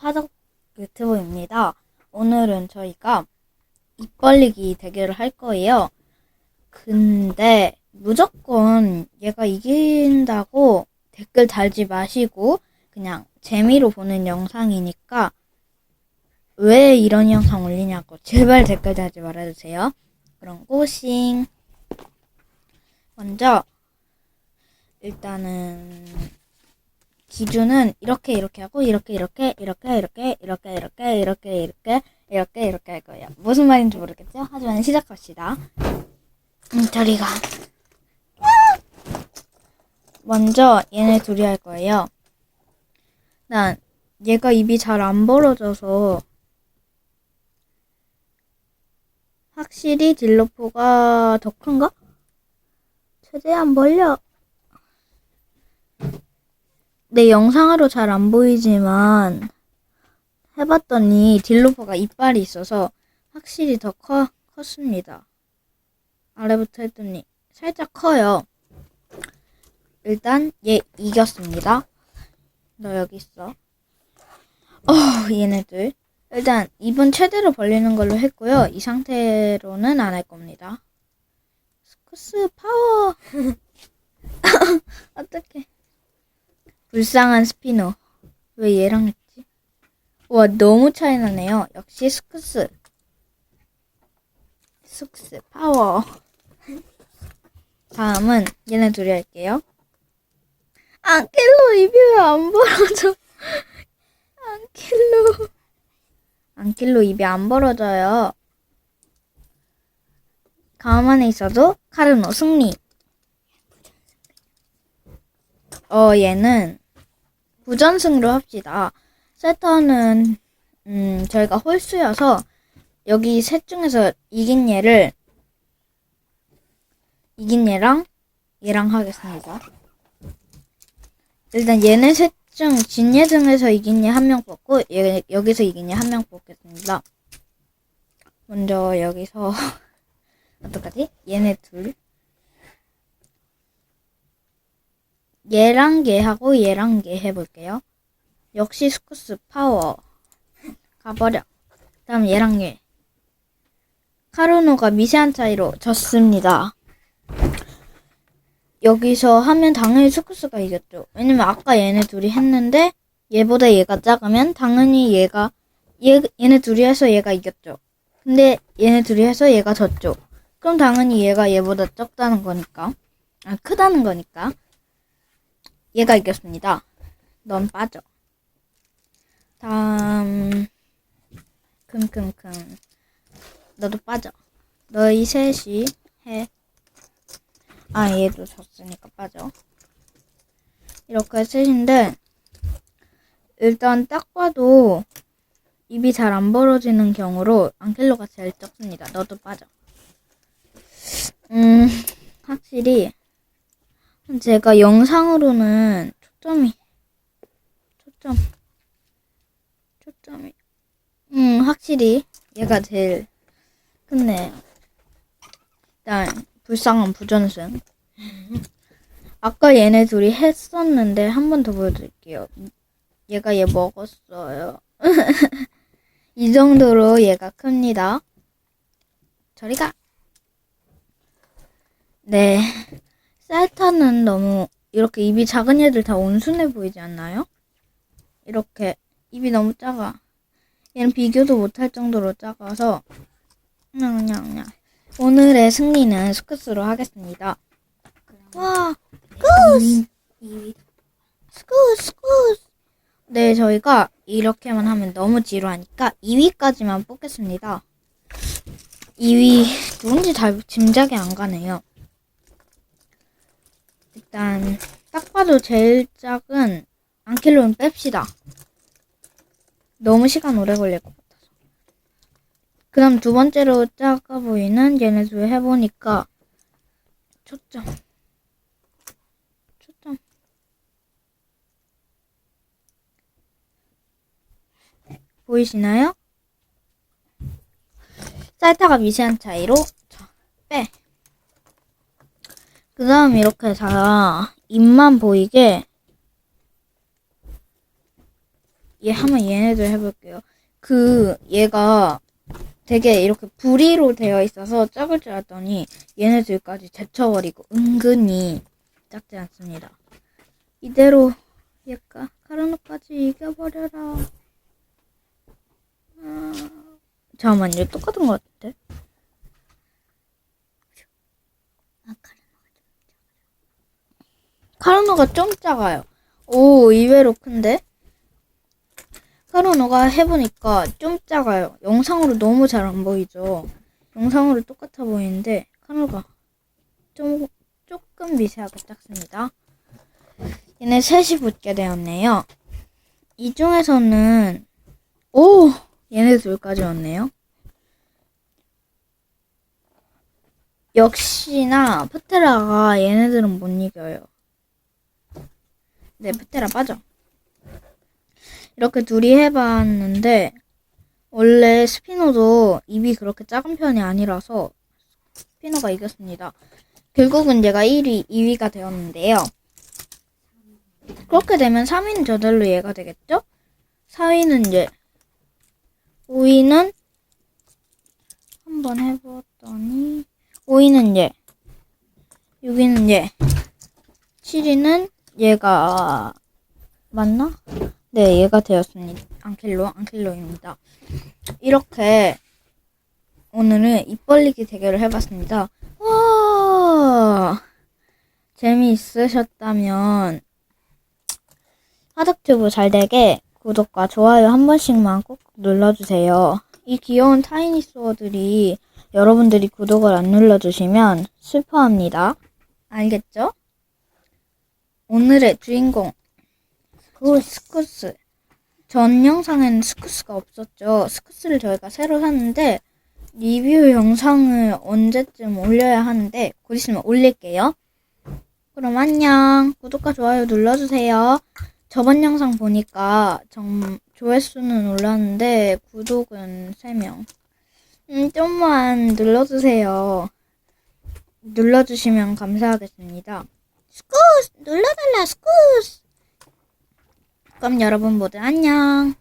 파덕 유튜브입니다. 오늘은 저희가 입 벌리기 대결을 할 거예요. 근데 무조건 얘가 이긴다고 댓글 달지 마시고 그냥 재미로 보는 영상이니까 왜 이런 영상 올리냐고 제발 댓글 달지 말아주세요. 그럼 꼬싱. 먼저 일단은 기준은 이렇게 이렇게 하고 이렇게 이렇게 이렇게 이렇게 이렇게 이렇게 이렇게 이렇게 이렇게 이렇게 할 거예요. 무슨 말인지 모르겠죠? 하지만 시작합시다. 음, 저리가. 먼저 얘네 둘이 할 거예요. 난 얘가 입이 잘 안 벌어져서 확실히 딜로포가 더 큰가? 최대한 벌려. 내 영상으로 잘 안 보이지만 해봤더니 딜로퍼가 이빨이 있어서 확실히 더 커, 컸습니다. 아래부터 했더니 살짝 커요. 일단 얘 이겼습니다. 너 여기 있어. 어, 얘네들. 일단 입은 최대로 벌리는 걸로 했고요. 이 상태로는 안 할 겁니다. 스쿠스 파워. 어떡해. 불쌍한 스피너. 왜 얘랑 했지? 와, 너무 차이 나네요. 역시 스쿠스. 스쿠스 파워. 다음은 얘네 둘이 할게요. 안킬로 입이 왜 안 벌어져? 안킬로. 안킬로 입이 안 벌어져요. 가만히 있어도 카르노 승리. 어, 얘는 부전승으로 합시다. 세터는 음, 저희가 홀수여서 여기 셋 중에서 이긴 얘를 이긴 얘랑 얘랑 하겠습니다. 일단 얘네 셋 중 진얘 중에서 이긴 얘 한 명 뽑고 얘, 여기서 이긴 얘 한 명 뽑겠습니다. 먼저 여기서 어떡하지? 얘네 둘 얘랑 얘하고 얘랑 얘 해볼게요. 역시 스쿠스 파워. 가버려. 다음 얘랑 얘. 카르노가 미세한 차이로 졌습니다. 여기서 하면 당연히 스쿠스가 이겼죠. 왜냐면 아까 얘네 둘이 했는데 얘보다 얘가 작으면 당연히 얘가 얘, 얘네 둘이 해서 얘가 이겼죠. 근데 얘네 둘이 해서 얘가 졌죠. 그럼 당연히 얘가 얘보다 적다는 거니까. 아, 크다는 거니까. 얘가 이겼습니다. 넌 빠져. 다음 큼큼큼 너도 빠져. 너희 셋이 해. 아 얘도 졌으니까 빠져. 이렇게 셋인데 일단 딱 봐도 입이 잘 안 벌어지는 경우로 안킬로가 제일 적습니다. 너도 빠져. 음 확실히 제가 영상으로는 초점이 초점 초점이 음 확실히 얘가 제일 끝내요. 일단 불쌍한 부전승. 아까 얘네 둘이 했었는데 한 번 더 보여드릴게요. 얘가 얘 먹었어요. 이 정도로 얘가 큽니다. 저리가. 네. 셀타는 너무 이렇게 입이 작은 애들 다 온순해 보이지 않나요? 이렇게 입이 너무 작아. 얘는 비교도 못할 정도로 작아서 그냥 그냥 그냥 오늘의 승리는 스쿠스로 하겠습니다. 와, 스쿠스! 스쿠스, 스쿠스! 네, 저희가 이렇게만 하면 너무 지루하니까 2위까지만 뽑겠습니다. 2위 누군지 잘 짐작이 안 가네요. 일단 딱 봐도 제일 작은 안킬로는 뺍시다. 너무 시간 오래 걸릴 것 같아서. 그 다음 두 번째로 작아 보이는 얘네 둘 해보니까 초점. 초점. 보이시나요? 쌀타가 미세한 차이로 자, 빼. 그 다음 이렇게 다 입만 보이게 얘 한번 얘네들 해볼게요. 그 얘가 되게 이렇게 부리로 되어 있어서 작을 줄 알았더니 얘네들까지 제쳐버리고 은근히 작지 않습니다. 이대로 얘가 카르노까지 이겨버려라. 아, 잠깐만 이거 똑같은 것 같은데? 아, 카르노가 좀 작아요. 오, 의외로 큰데? 카르노가 해보니까 좀 작아요. 영상으로 너무 잘 안 보이죠? 영상으로 똑같아 보이는데, 카르노가 좀, 조금 미세하게 작습니다. 얘네 셋이 붙게 되었네요. 이 중에서는, 오! 얘네 둘까지 왔네요. 역시나, 프테라가 얘네들은 못 이겨요. 네, 프테라 빠져. 이렇게 둘이 해봤는데, 원래 스피노도 입이 그렇게 작은 편이 아니라서, 스피노가 이겼습니다. 결국은 얘가 1위, 2위가 되었는데요. 그렇게 되면 3위는 저절로 얘가 되겠죠? 4위는 얘. 5위는, 한번 해보았더니, 5위는 얘. 6위는 얘. 7위는 얘가 맞나? 네, 얘가 되었습니다. 안킬로, 안킬로입니다. 이렇게 오늘은 입 벌리기 대결을 해봤습니다. 와, 재미있으셨다면 하덕튜브 잘 되게 구독과 좋아요 한 번씩만 꼭 눌러주세요. 이 귀여운 타이니 소어들이 여러분들이 구독을 안 눌러주시면 슬퍼합니다. 알겠죠? 오늘의 주인공. 그 스쿠스. 전 영상에는 스쿠스가 없었죠. 스쿠스를 저희가 새로 샀는데 리뷰 영상을 언제쯤 올려야 하는데 곧 있으면 올릴게요. 그럼 안녕. 구독과 좋아요 눌러주세요. 저번 영상 보니까 정 조회수는 올랐는데 구독은 3명. 음, 좀만 눌러주세요. 눌러주시면 감사하겠습니다 스쿠스 눌러달라 스쿠스. 그럼 여러분 모두 안녕